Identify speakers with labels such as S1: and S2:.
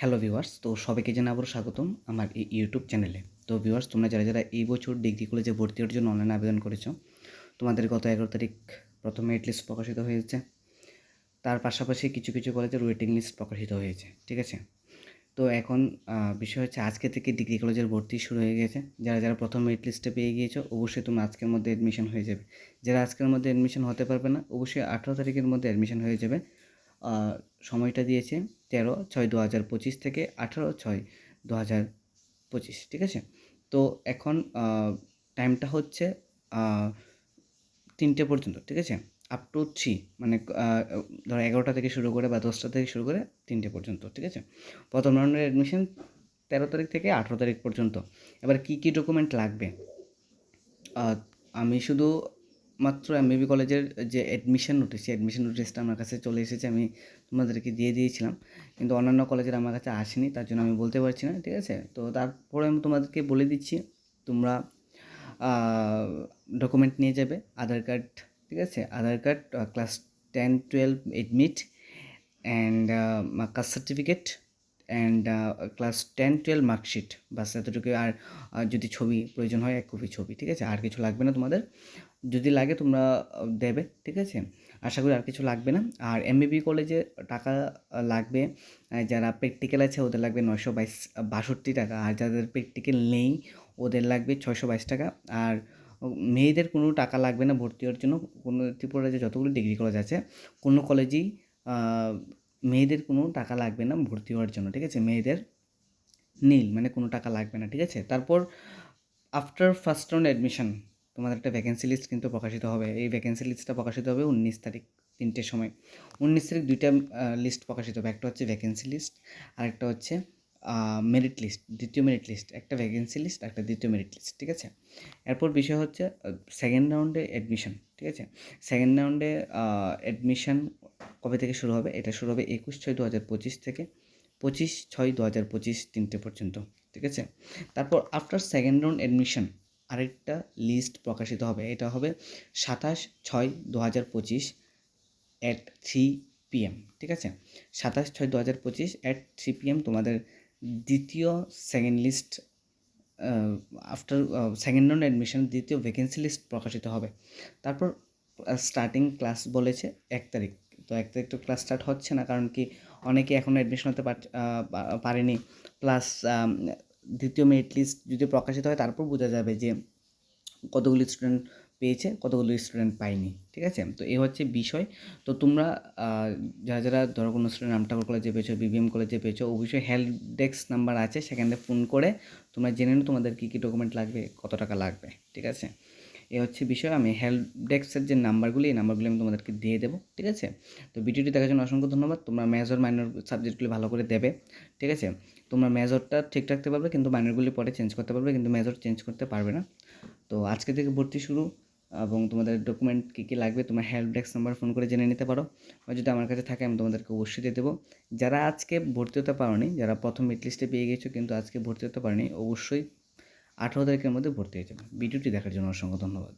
S1: Hello viewers তো সবাইকে আবারও স্বাগতম আমার এই ইউটিউব চ্যানেলে তো ভিউয়ার্স তোমরা যারা যারা এই বছর ডিগ্রি কলেজে ভর্তি হওয়ার জন্য অনলাইনে আবেদন করেছ, তোমাদের গত এগারো তারিখ প্রথম মেরিট লিস্ট প্রকাশিত হয়েছে। তার পাশাপাশি কিছু কিছু কলেজের ওয়েটিং লিস্ট প্রকাশিত হয়েছে, ঠিক আছে? তো এখন বিষয় হচ্ছে আজকে থেকে ডিগ্রি কলেজের ভর্তি শুরু হয়ে গেছে। যারা যারা প্রথম মেরিট লিস্টে পেয়ে গিয়েছো, অবশ্যই তুমি আজকের মধ্যে অ্যাডমিশন হয়ে যাবে। যারা আজকের মধ্যে অ্যাডমিশন হতে পারবে না, অবশ্যই আঠারো তারিখের মধ্যে অ্যাডমিশন হয়ে যাবে। সময়টা দিয়েছে তেরো ছয় দু হাজার পঁচিশ থেকে আঠারো ছয় দু হাজার পঁচিশ, ঠিক আছে? তো এখন টাইমটা হচ্ছে তিনটে পর্যন্ত, ঠিক আছে? আপ টু থ্রি মানে ধরো এগারোটা থেকে শুরু করে বা দশটা থেকে শুরু করে তিনটে পর্যন্ত, ঠিক আছে? প্রথম রাউন্ডের অ্যাডমিশন তেরো তারিখ থেকে আঠেরো তারিখ পর্যন্ত। এবার কী কী ডকুমেন্ট লাগবে? আমি শুধু মাত্র এমবিবি কলেজের যে অ্যাডমিশন নোটিস সেই অ্যাডমিশন নোটিসটা আমার কাছে চলে এসেছে, আমি তোমাদেরকে দিয়ে দিয়েছিলাম। কিন্তু অন্যান্য কলেজের আমার কাছে আসেনি, তার জন্য আমি বলতে পারছি না, ঠিক আছে? তো তারপরে আমি তোমাদেরকে বলে দিচ্ছি, তোমরা ডকুমেন্ট নিয়ে যাবে, আধার কার্ড ঠিক আছে? Aadhaar card class ten twelve admit and caste certificate and class ten twelve marksheet বাস এতটুকু আর যদি ছবি প্রয়োজন হয়, এক কপি ছবি, ঠিক আছে? আর কিছু লাগবে না তোমাদের? যদি লাগে তোমরা দেবে, ঠিক আছে? আশা করি আর কিছু লাগবে না। আর এমবিবি কলেজে টাকা লাগবে যারা প্র্যাকটিক্যাল আছে, ওদের লাগবে নয়শো বাইশ বাষট্টি টাকা। আর যাদের প্র্যাকটিক্যাল নেই, ওদের লাগবে ছয়শো বাইশ টাকা। আর মেয়েদের কোনো টাকা লাগবে না ভর্তি হওয়ার জন্য। কোনো ত্রিপুরার যে যতগুলো ডিগ্রি কলেজ আছে, কোনো কলেজেই মেয়েদের কোনো টাকা লাগবে না ভর্তি হওয়ার জন্য, ঠিক আছে? মেয়েদের নীল মানে কোনো টাকা লাগবে না, ঠিক আছে? তারপর আফটার ফার্স্ট রাউন্ড অ্যাডমিশন তোমাদের একটা ভ্যাকেন্সি লিস্ট কিন্তু প্রকাশিত হবে। এই ভ্যাকেন্সি লিস্টটা প্রকাশিত হবে উনিশ তারিখ, তিনটের সময়। উনিশ তারিখ দুইটা লিস্ট প্রকাশিত হবে। একটা হচ্ছে ভ্যাকেন্সি লিস্ট আর একটা হচ্ছে মেরিট লিস্ট দ্বিতীয় মেরিট লিস্ট একটা ভ্যাকেন্সি লিস্ট একটা দ্বিতীয় মেরিট লিস্ট ঠিক আছে? এরপর বিষয় হচ্ছে সেকেন্ড রাউন্ডে অ্যাডমিশন ঠিক আছে? সেকেন্ড রাউন্ডে অ্যাডমিশন কবে থেকে শুরু হবে? এটা শুরু হবে একুশ ছয় দু হাজার পঁচিশ থেকে পঁচিশ ছয় দু হাজার পঁচিশ তিনটে পর্যন্ত, ঠিক আছে? তারপর আফটার সেকেন্ড রাউন্ড অ্যাডমিশন আরেকটা লিস্ট প্রকাশিত হবে। এটা হবে সাতাশ ছয় দু হাজার পঁচিশ অ্যাট থ্রি পিএম ঠিক আছে? সাতাশ ছয় দু হাজার পঁচিশ অ্যাট থ্রি পিএম তোমাদের দ্বিতীয় second list after second round admission দ্বিতীয় ভ্যাকেন্সি লিস্ট প্রকাশিত হবে। তারপর স্টার্টিং ক্লাস বলেছে এক তারিখ তো এক তো ক্লাস স্টার্ট হচ্ছে না, কারণ কি অনেকে এখনও অ্যাডমিশন হতে পার- পারেনি। প্লাস দ্বিতীয় মেরিট লিস্ট যদি প্রকাশিত হয়, তারপর বোঝা যাবে যে কতগুলি স্টুডেন্ট পেয়েছে, কতগুলো স্টুডেন্ট পায়নি, ঠিক আছে? তো এ হচ্ছে বিষয়। তো তোমরা যারা যারা ধরো কোনো স্টুডেন্ট রামঠাকুর কলেজে পেয়েছ বিবিএম কলেজে পেয়েছ অবশ্যই হেল্প ডেস্ক নাম্বার আছে, সেখানে ফোন করে তোমরা জেনে নিও তোমাদের কী কী ডকুমেন্ট লাগবে, কত টাকা লাগবে, ঠিক আছে? এ হচ্ছে বিষয়, আমি হেল্প ডেস্কের যে নাম্বারগুলি এই নাম্বারগুলি আমি তোমাদেরকে দিয়ে দেবো, ঠিক আছে? তো ভিডিওটি দেখার জন্য অসংখ্য ধন্যবাদ, তোমরা মেজর মাইনর সাবজেক্টগুলি ভালো করে দেবে, ঠিক আছে? তোমরা মেজরটা ঠিক রাখতে পারবে, কিন্তু মাইনরগুলি পরে চেঞ্জ করতে পারবে, কিন্তু মেজর চেঞ্জ করতে পারবে না। তো আজকে থেকে ভর্তি শুরু, এবং তোমাদের ডকুমেন্ট কী কী লাগবে, তোমার হেল্প ডেস্ক নাম্বার ফোন করে জেনে নিতে পারো, বা যদি আমার কাছে থাকে, আমি তোমাদেরকে অবশ্যই দিয়ে দেবো। যারা আজকে ভর্তি হতে পারোনি, যারা প্রথম মিট লিস্টে পেয়ে গেছো কিন্তু আজকে ভর্তি হতে পারোনি, অবশ্যই আঠারো তারিখের মধ্যে ভর্তি হয়ে যাবেন ভিডিওটি দেখার জন্য অসংখ্য ধন্যবাদ।